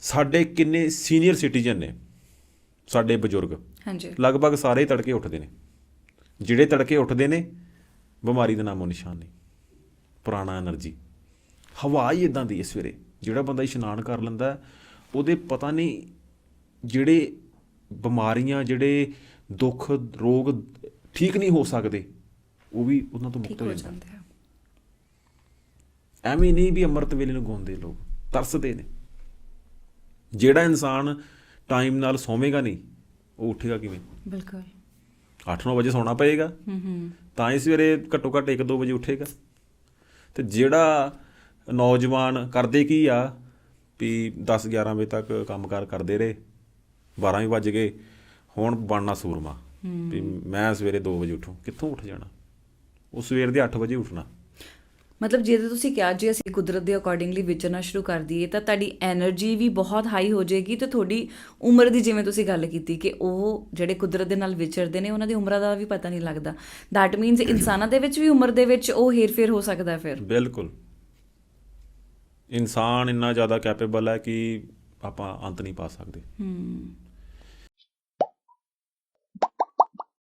ਸਾਡੇ ਕਿੰਨੇ senior citizen ਨੇ ਸਾਡੇ ਬਜ਼ੁਰਗ। ਹਾਂਜੀ। ਲਗਭਗ ਸਾਰੇ ਤੜਕੇ ਉੱਠਦੇ ਨੇ। ਜਿਹੜੇ ਤੜਕੇ ਉੱਠਦੇ ਨੇ ਬਿਮਾਰੀ ਦਾ ਨਾਮੋ ਨਿਸ਼ਾਨ ਨਹੀਂ ਪੁਰਾਣਾ એનર્ਜੀ ਹਵਾ ਹੀ ਇਦਾਂ ਦੀ ਹੈ ਸਵੇਰੇ ਜਿਹੜਾ ਬੰਦਾ ਇਸ਼ਨਾਨ ਕਰ ਲੈਂਦਾ ਉਹਦੇ ਪਤਾ ਨਹੀਂ ਜਿਹੜੇ ਬਿਮਾਰੀਆਂ ਜਿਹੜੇ ਦੁੱਖ ਰੋਗ ਠੀਕ ਨਹੀਂ ਹੋ ਸਕਦੇ ਉਹ ਵੀ ਉਹਨਾਂ ਤੋਂ ਮੁਕਤ ਹੋ ਜਾਂਦੇ ਐਵੇਂ ਨਹੀਂ ਵੀ ਅੰਮ੍ਰਿਤ ਵੇਲੇ ਨੂੰ ਗਾਉਂਦੇ ਲੋਕ। ਤਰਸਦੇ ਨੇ। ਜਿਹੜਾ ਇਨਸਾਨ ਟਾਈਮ ਨਾਲ ਸੌਵੇਗਾ ਨਹੀਂ ਉਹ ਉੱਠੇਗਾ ਕਿਵੇਂ? ਬਿਲਕੁਲ। 8-9 ਵਜੇ ਸੌਣਾ ਪਏਗਾ। ਹੂੰ ਹੂੰ। ਤਾਂ ਹੀ ਸਵੇਰੇ ਘੱਟੋ ਘੱਟ 1-2 ਵਜੇ ਉੱਠੇਗਾ। ਤੇ ਜਿਹੜਾ ਨੌਜਵਾਨ ਕਰਦੇ ਕੀ ਆ ਵੀ 10-11 ਵਜੇ ਤੱਕ ਕੰਮਕਾਰ ਕਰਦੇ ਰਹੇ 12 ਵੀ ਵੱਜ ਗਏ ਹੁਣ ਬਣਨਾ ਸੂਰਮਾ ਵੀ ਮੈਂ ਸਵੇਰੇ 2 ਵਜੇ ਉੱਠੂ। ਕਿੱਥੋਂ ਉੱਠ ਜਾਣਾ? ਉਹ ਸਵੇਰ ਦੇ 8 ਵਜੇ ਉੱਠਣਾ। ਮਤਲਬ ਜੇ ਤੁਸੀਂ ਕਿਹਾ ਜੇ ਅਸੀਂ ਕੁਦਰਤ ਦੇ ਅਕੋਰਡਿੰਗਲੀ ਵਿਚਰਨਾ ਸ਼ੁਰੂ ਕਰ ਦਈਏ ਤਾਂ ਤੁਹਾਡੀ એનર્ਜੀ ਵੀ ਬਹੁਤ ਹਾਈ ਹੋ ਜਾਏਗੀ ਤੇ ਤੁਹਾਡੀ ਉਮਰ ਦੀ ਜਿਵੇਂ ਤੁਸੀਂ ਗੱਲ ਕੀਤੀ ਕਿ ਉਹ ਜਿਹੜੇ ਕੁਦਰਤ ਦੇ ਨਾਲ ਵਿਚਰਦੇ ਨੇ ਉਹਨਾਂ ਦੀ ਉਮਰਾਂ ਦਾ ਵੀ ਪਤਾ ਨਹੀਂ ਲੱਗਦਾ। ਥੈਟ ਮੀਨਸ ਇਨਸਾਨਾਂ ਦੇ ਵਿੱਚ ਵੀ ਉਮਰ ਦੇ ਵਿੱਚ ਉਹ ਹੇਰ-ਫੇਰ ਹੋ ਸਕਦਾ ਫਿਰ। ਬਿਲਕੁਲ। ਇਨਸਾਨ ਇੰਨਾ ਜ਼ਿਆਦਾ ਕੈਪੇਬਲ ਹੈ ਕਿ ਆਪਾਂ ਅੰਤ ਨਹੀਂ ਪਾ ਸਕਦੇ। ਹੂੰ।